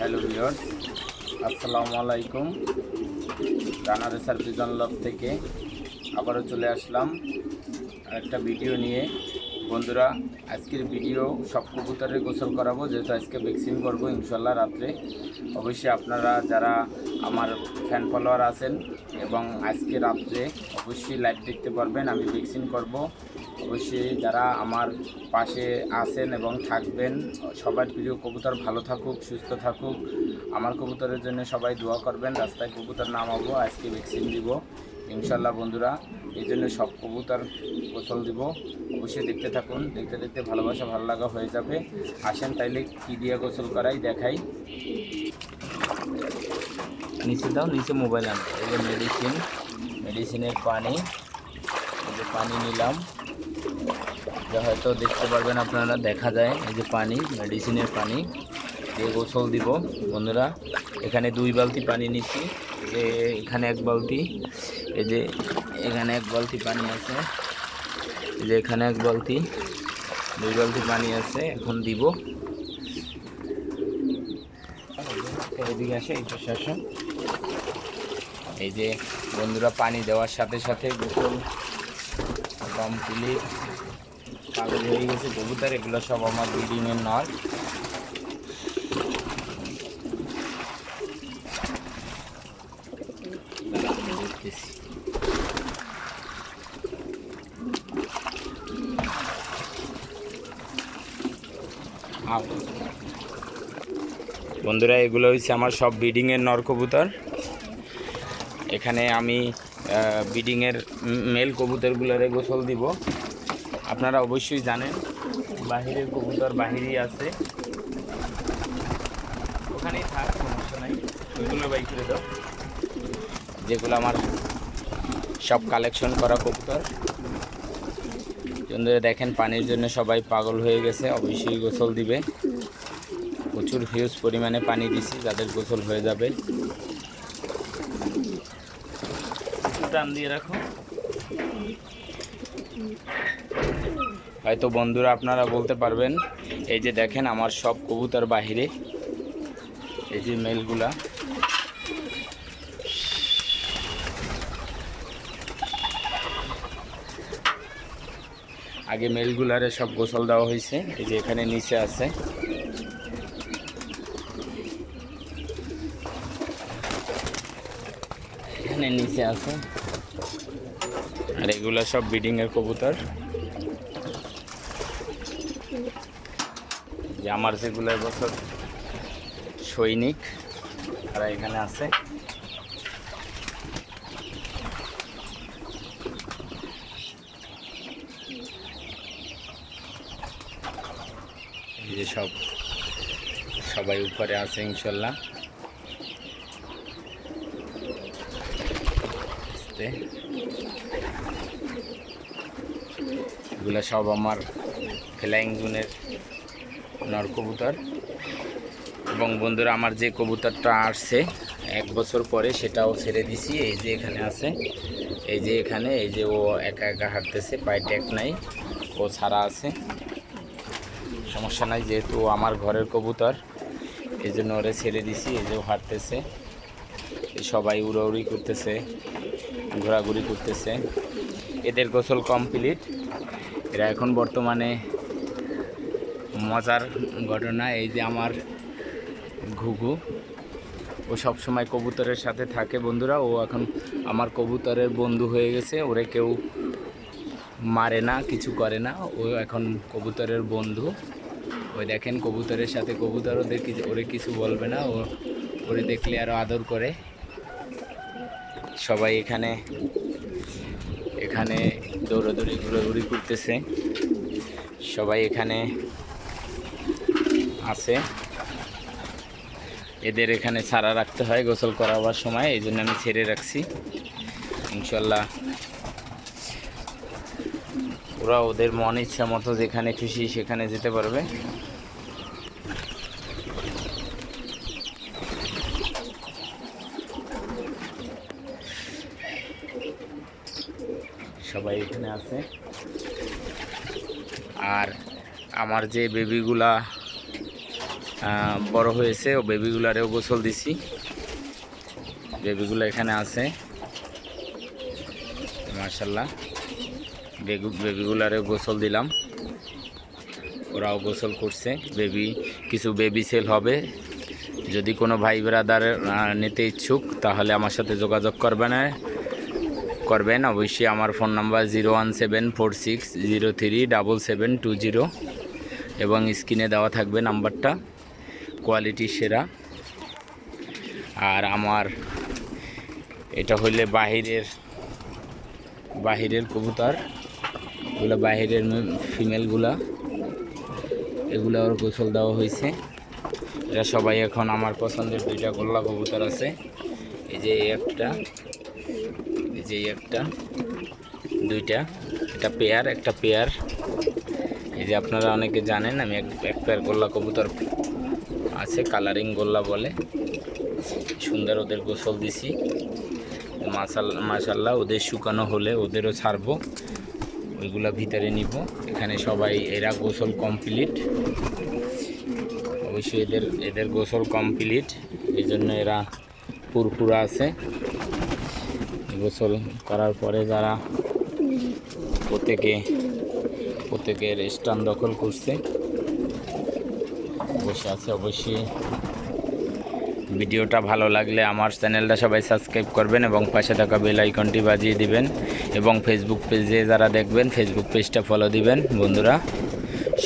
Hello viewers, আসসালামু আলাইকুম। Rana racer pigeon লব থেকে আবারও চলে আসলাম। একটা ভিডিও নিয়ে বন্ধুরা, আজকের ভিডিও সব কবুতরের গোসল করাবো। যেহেতু আজকে ভ্যাকসিন করব ইনশাল্লাহ রাত্রে। অবশ্যই আপনারা যারা আমার ফ্যান ফলোয়ার আছেন এবং আজকে রাত্রে অবশ্যই লাইভ দেখতে পারবেন, আমি ভ্যাকসিন করব। অবশ্যই যারা আমার পাশে আছেন এবং থাকবেন, সবার প্রিয় কবুতর ভালো থাকুক, সুস্থ থাকুক। আমার কবুতরের জন্য সবাই দোয়া করবেন, রাস্তায় কবুতর নামাবো, আজকে ভ্যাকসিন দিব। ইনশাল্লাহ বন্ধুরা, এই জন্য সব কবুতার গোসল দিব। অবশ্যই দেখতে থাকুন, দেখতে দেখতে ভালোবাসা, ভালো লাগা হয়ে যাবে। আসেন তাইলে কী দিয়ে গোসল করাই দেখাই। নিচে দাও, নিচে মোবাইল আনতে এই যে মেডিসিন মেডিসিনের পানি। এই যে পানি নিলাম। যা হয়তো দেখতে পারবেন আপনারা, দেখা যায়। এই যে পানি মেডিসিনের পানি দিয়ে গোসল দিব। বন্ধুরা, এখানে দুই বালতি পানি নিচ্ছি। যে এখানে এক বালতি। এই যে এখানে এক বালতি পানি আছে। যে এখানে এক বালতি, দুই বালতি পানি আছে, এখন দিব। এদিকে আসে, এই আসো। এই যে বন্ধুরা, পানি দেওয়ার সাথে সাথে গোসল কমপ্লিট পাগল হয়ে গেছে, কবুতর, এগুলো সব আমার ব্রিডিংয়ের নয় বন্ধুরা, এগুলো হচ্ছে আমার সব ব্রিডিংয়ের নর কবুতর এখানে আমি ব্রিডিংয়ের মেল কবুতরগুলোরে গোসল দিব। আপনারা অবশ্যই জানেন, বাহিরের কবুতর বাহিরেই আছে। ওখানেই থাক, সমস্যা নাই। ওইগুলো বাই করে দাও। যেগুলো আমার সব কালেকশন করা কবুতর। বন্ধুরা দেখেন, পানির জন্য সবাই পাগল হয়ে গেছে, অবশ্যই গোসল দিবে। প্রচুর হিউজ পরিমাণে পানি দিছি, যাদের গোসল হয়ে যাবে। টান দিয়ে রাখো। হয়তো বন্ধুরা আপনারা বলতে পারবেন, এই যে দেখেন আমার সব কবুতর বাহিরে, এই যে মেলগুলা। আগে মেলগুলারে সব গোসল দেওয়া হয়েছে, এই যে এখানে নিচে আছে। এখানে নিচে আছে। আর এগুলো সব ব্রিডিংয়ের কবুতর। যে আমার যেগুলো এবছর সৈনিক, তারা এখানে আছে। যে সব সবাই উপরে আছে, ইনশাল্লাহ। এগুলো সব আমার ফ্লাইং জোনের নর কবুতর। এবং বন্ধুরা, আমার যে কবুতরটা আসছে, এক বছর পরে সেটাও ছেড়ে দিছি। এই যে এখানে আছে, এই যে এখানে, এই যে ও একা একা হাঁটতেছে, পায়ে ট্যাক নাই, ও ছাড়া আছে। সমস্যা নাই যেহেতু আমার ঘরের কবুতর এই জন্য ওরে ছেড়ে দিছি, এই যে হাঁটতেছে। সবাই উড়াউড়ি করতেছে, ঘোরাঘুরি করতেছে। এদের গোসল কমপ্লিট। এরা এখন বর্তমানে মজার ঘটনা, এই যে আমার ঘুঘু। ও সব সময় কবুতরের সাথে থাকে বন্ধুরা, ও এখন আমার কবুতরের বন্ধু হয়ে গেছে, ওরে কেউ মারে না, কিছু করে না, ও এখন কবুতরের বন্ধু। ওই দেখেন কবুতরের সাথে, কবুতর ওদের কিছু ওরে কিছু বলবে না, ও ওরে দেখলে আরও আদর করে। সবাই এখানে এখানে দৌড়াদৌড়ি, ঘোরাঘুরি করতেছে। সবাই এখানে আছে। এদের এখানে ছাড়া রাখতে হয়, গোসল করাবার সময়, এই জন্য আমি ছেড়ে রাখছি। ইনশাল্লাহ ওরা ওদের মন ইচ্ছা মতো যেখানে খুশি সেখানে যেতে পারবে। সবাই এখানে আছে। আর আমার যে বেবিগুলা বড় হয়েছে, ও বেবিগুলারেও গোসল দিছি। বেবিগুলো এখানে আছে। মার্শাল্লাহ বেগু বেবিগুলারেও গোসল দিলাম। ওরাও গোসল করছে। বেবি, কিছু বেবি সেল হবে। যদি কোনো ভাই ব্রাদার নিতে ইচ্ছুক, তাহলে আমার সাথে যোগাযোগ করবেন করবেন। অবশ্যই আমার phone number zero one seven four six zero three double seven two zero এবং স্ক্রিনে দেওয়া থাকবে নাম্বারটা, কোয়ালিটি সেরা। আর আমার এটা হইলে বাহিরের বাহিরের কবুতর। এগুলো বাহিরের ফিমেলগুলা এগুলো ওর গোসল দেওয়া হয়েছে। এরা সবাই এখন আমার পছন্দের দুইটা গোল্লা কবুতর আছে। এই যে একটা, এই যে একটা, দুইটা। একটা পেয়ার একটা পেয়ার এই যে আপনারা অনেকে জানেন, আমি এক এক পেয়ার গোল্লা কবুতর আছে কালারিং গোল্লা বলে। সুন্দর ওদের গোসল দিছি। মাসাল মাসাল্লাহ ওদের শুকানো হলে ওদেরও ছাড়বো। ওইগুলা ভিতরে নিব। এখানে সবাই এরা গোসল কমপ্লিট। অবশ্যই এদের এদের গোসল কমপ্লিট। এই জন্য এরা পুরপুরা আছে। গোসল করার পরে যারা প্রত্যেকে, প্রত্যেকের স্টান দখল করছে, বসে আছে অবশ্যই। ভিডিওটা ভালো লাগলে আমার চ্যানেলটা সবাই সাবস্ক্রাইব করবেন এবং পাশে থাকা বেল আইকনটি বাজিয়ে দিবেন এবং ফেসবুক পেজে যারা দেখবেন ফেসবুক পেজটা ফলো দিবেন। বন্ধুরা,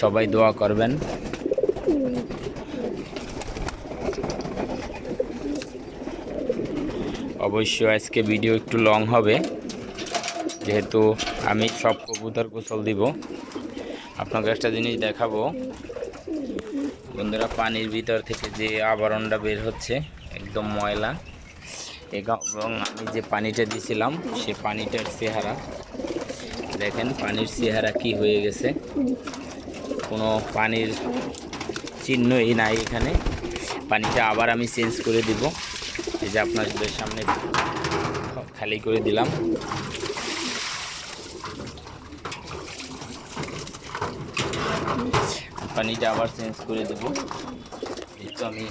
সবাই দোয়া করবেন। অবশ্যই আজকে ভিডিও একটু লং হবে। যেহেতু আমি সব কবুতর গোসল দিব। আপনাকে একটা জিনিস দেখাবো। বন্ধুরা, পানির ভিতর থেকে যে আবরণটা বের হচ্ছে, একদম ময়লা। এবং আমি যে পানিটা দিয়েছিলাম সে পানিটার চেহারা। দেখেন, পানির চেহারা কি হয়ে গেছে। কোনো পানির চিহ্নই নাই এখানে। পানিটা আবার আমি চেঞ্জ করে দিব। এই যে আপনাদের সামনে খালি করে দিলাম। পানিটা আবার চেঞ্জ করে দেবো। এই তো আমি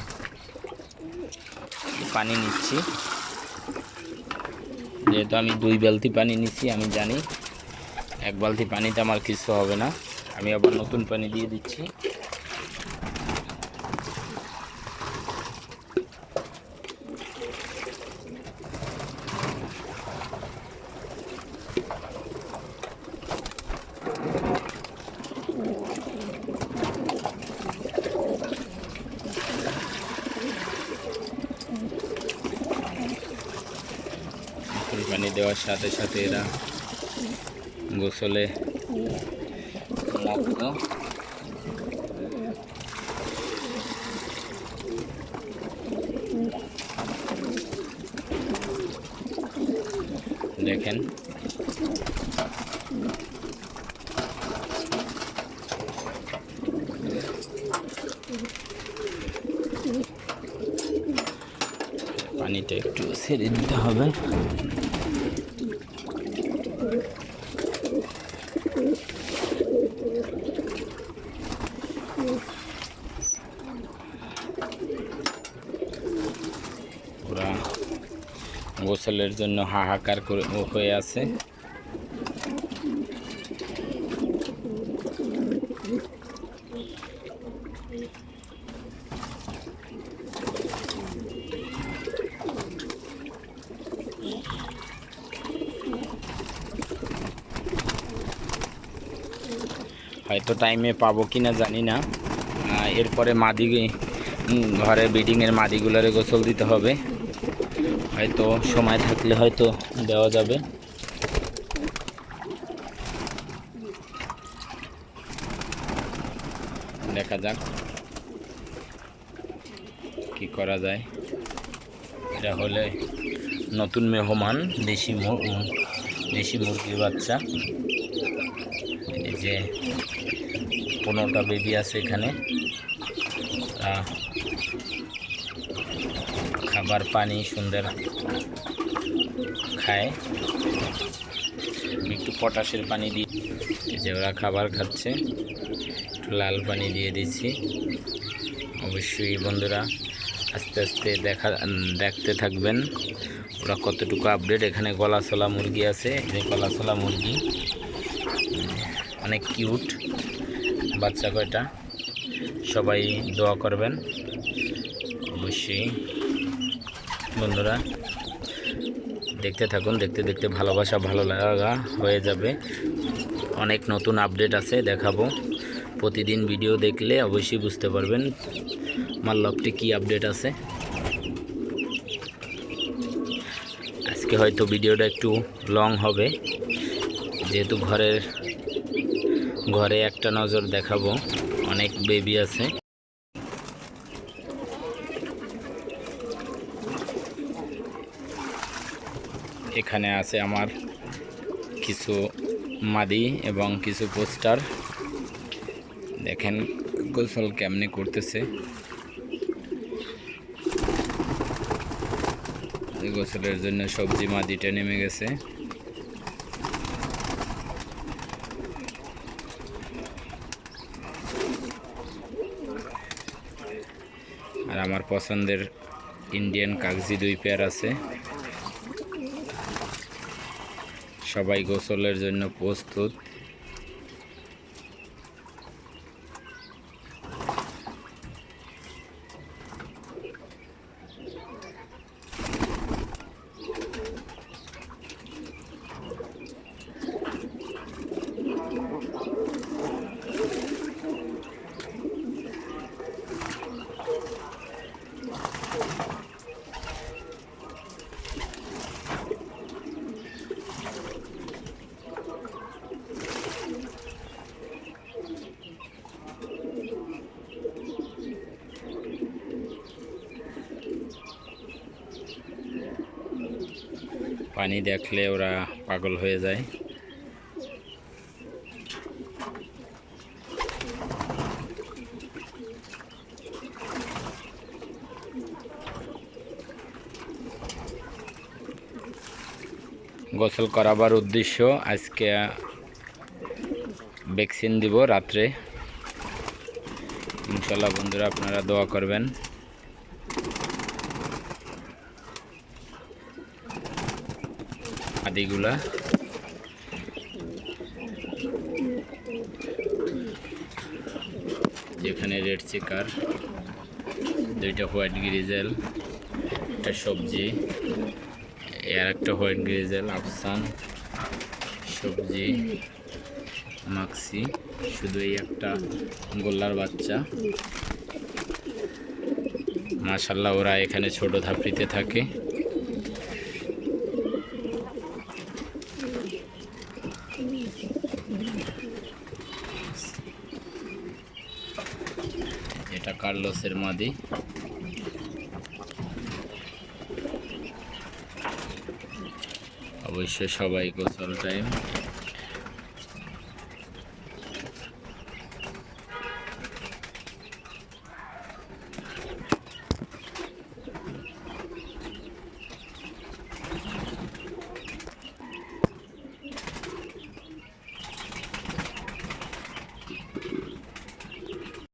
পানি নিচ্ছি। যেহেতু আমি দুই বালতি পানি নিচ্ছি, আমি জানি এক বালতি পানিতে আমার কিছু হবে না। আমি আবার নতুন পানি দিয়ে দিচ্ছি নতুন পানি দেওয়ার সাথে সাথে এরা গোসলে মগ্ন দেখেন। পানিটা একটু ছেড়ে দিতে হবে ওরা গোসলের জন্য হাহাকার করে হয়ে আছে। হয়তো টাইমে পাবো কি না জানি না। এরপরে মাদি ঘরে বিডিংয়ের মাদিগুলোরে গোসল দিতে হবে। হয়তো সময় থাকলে হয়তো দেওয়া যাবে। দেখা যাক কি করা যায়। এটা হলে নতুন মেহমান, দেশি দেশি মুরগির বাচ্চা। এই যে পনেরোটা বেবি আছে এখানে। খাবার পানি, সুন্দর খায়। একটু পটাশের পানি দিই যে ওরা খাবার খাচ্ছে, একটু লাল পানি দিয়ে দিচ্ছি। অবশ্যই বন্ধুরা আস্তে আস্তে দেখা, দেখতে থাকবেন। ওরা কতটুকু আপডেট এখানে গলাছলা মুরগি আছে, এই যে গলাছলা মুরগি। অনেক কিউট বাচ্চা কয়টা? সবাই দোয়া করবেন। অবশ্যই বন্ধুরা দেখতে থাকুন, দেখতে দেখতে ভালোবাসা, ভালো লাগা হয়ে যাবে। অনেক নতুন আপডেট আছে, দেখাবো। প্রতিদিন ভিডিও দেখলে অবশ্যই বুঝতে পারবেন আমার লকটি কী আপডেট আছে। আজকে হয়তো ভিডিওটা একটু লং হবে। যেহেতু ঘরের, ঘরে একটা নজর দেখাবো, অনেক বেবি আছে। এখানে আছে আমার কিছু মাদি এবং কিছু পোস্টার। দেখেন গোসল কেমনে করতেছে। গোসলের জন্য সবজি মাদিটা নেমে গেছে। আর আমার পছন্দের ইন্ডিয়ান কাগজি দুই পেয়ার আছে। সবাই গোসলের জন্য প্রস্তুত। পানি দেখলে ওরা পাগল হয়ে যায়। গোসল করাবার উদ্দেশ্য আজকে ভ্যাকসিন দিব রাত্রে। ইনশাল্লাহ বন্ধুরা আপনারা দোয়া করবেন। আদিগুলা যেখানে রেড চিকার, দুইটা হোয়াইট গ্রিজেল, একটা সবজি, আর একটা হোয়াইট গ্রিজেল, আফসান, সবজি, মাক্সি, শুধু এই একটা গোল্লার বাচ্চা। মাশাল্লাহ ওরা এখানে ছোট ধাপড়িতে থাকে। কার্লোসের মাদি। অবশ্যই সবাই গোসল টাইম